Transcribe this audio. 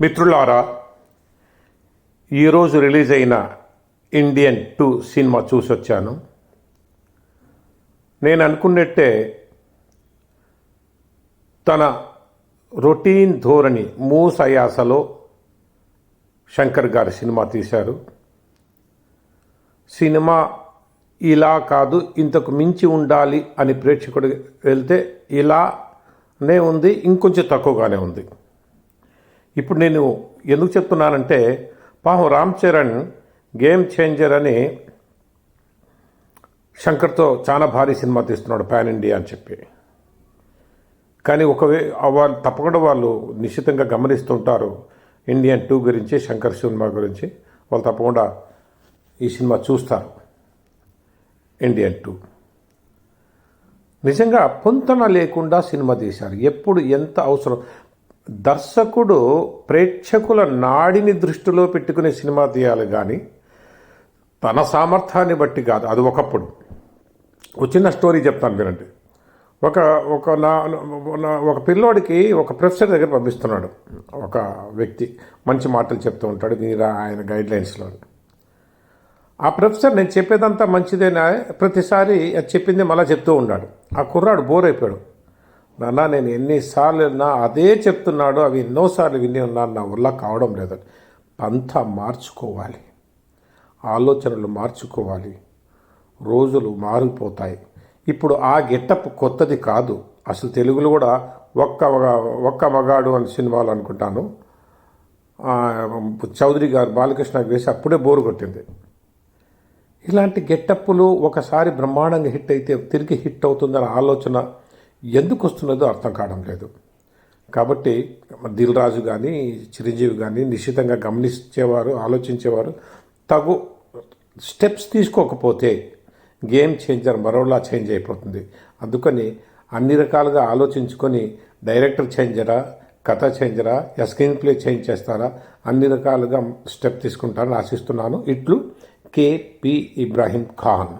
మిత్రులారా ఈరోజు రిలీజ్ అయిన ఇండియన్ టూ సినిమా చూసొచ్చాను. నేను అనుకున్నట్టే తన రొటీన్ ధోరణి మూసయాసలో శంకర్ గారి సినిమా తీశారు. సినిమా ఇలా కాదు ఇంతకు మించి ఉండాలి అని ప్రేక్షకుడు వెళ్తే ఇలానే ఉంది ఇంకొంచెం తక్కువగానే ఉంది. ఇప్పుడు నేను ఎందుకు చెప్తున్నానంటే పాపం రామ్ చరణ్ గేమ్ చేంజర్ అని శంకర్తో చాలా భారీ సినిమా తీస్తున్నాడు పాన్ ఇండియా అని చెప్పి. కానీ ఒకవే వాళ్ళు తప్పకుండా వాళ్ళు నిశ్చితంగా గమనిస్తుంటారు ఇండియన్ టూ గురించి శంకర్ సినిమా గురించి. వాళ్ళు తప్పకుండా ఈ సినిమా చూస్తారు ఇండియన్ టూ. నిజంగా పొంతన లేకుండా సినిమా తీశారు. ఎప్పుడు ఎంత అవసరం? దర్శకుడు ప్రేక్షకుల నాడిని దృష్టిలో పెట్టుకునే సినిమా తీయాలి కానీ తన సామర్థ్యాన్ని బట్టి కాదు. అది ఒకప్పుడు. ఒక చిన్న స్టోరీ చెప్తాను వినండి. ఒక ఒక నా ఒక పిల్లోడికి ఒక ప్రొఫెసర్ దగ్గర పంపిస్తున్నాడు. ఒక వ్యక్తి మంచి మాటలు చెప్తూ ఉంటాడు. మీరు ఆయన గైడ్లైన్స్లో ఆ ప్రొఫెసర్ నేను చెప్పేదంతా మంచిదేనా? ప్రతిసారి అది చెప్పింది మళ్ళీ చెప్తూ ఉన్నాడు ఆ కుర్రాడు బోర్ అయిపోయాడు. నాన్న నేను ఎన్నిసార్లు నా అదే చెప్తున్నాడు అవి ఎన్నోసార్లు విని ఉన్నాను నా వల్ల కావడం లేదని పంత మార్చుకోవాలి. ఆలోచనలు మార్చుకోవాలి. రోజులు మారిపోతాయి. ఇప్పుడు ఆ గెటప్ కొత్తది కాదు. అసలు తెలుగులో కూడా ఒక్క మగ- ఒక్క మగాడు అని సినిమాలు అనుకుంటాను. చౌదరి గారు బాలకృష్ణ వేసి అప్పుడే బోరు కొట్టింది. ఇలాంటి గెట్టప్పులు ఒకసారి బ్రహ్మాండంగా హిట్ అయితే తిరిగి హిట్ అవుతుందన్న ఆలోచన ఎందుకు వస్తున్నదో అర్థం కావడం లేదు. కాబట్టి దిల్ రాజు కానీ చిరంజీవి కానీ నిశ్చితంగా గమనించేవారు ఆలోచించేవారు తగు స్టెప్స్ తీసుకోకపోతే గేమ్ చేంజర్ మరోలా చేంజ్ అయిపోతుంది. అందుకని అన్ని రకాలుగా ఆలోచించుకొని డైరెక్టర్ చేంజరా కథ చేంజరా యా స్క్రీన్ ప్లే చేంజ్ చేస్తారా అన్ని రకాలుగా స్టెప్ తీసుకుంటారని ఆశిస్తున్నాను. ఇట్లు కేపి ఇబ్రాహీం ఖాన్.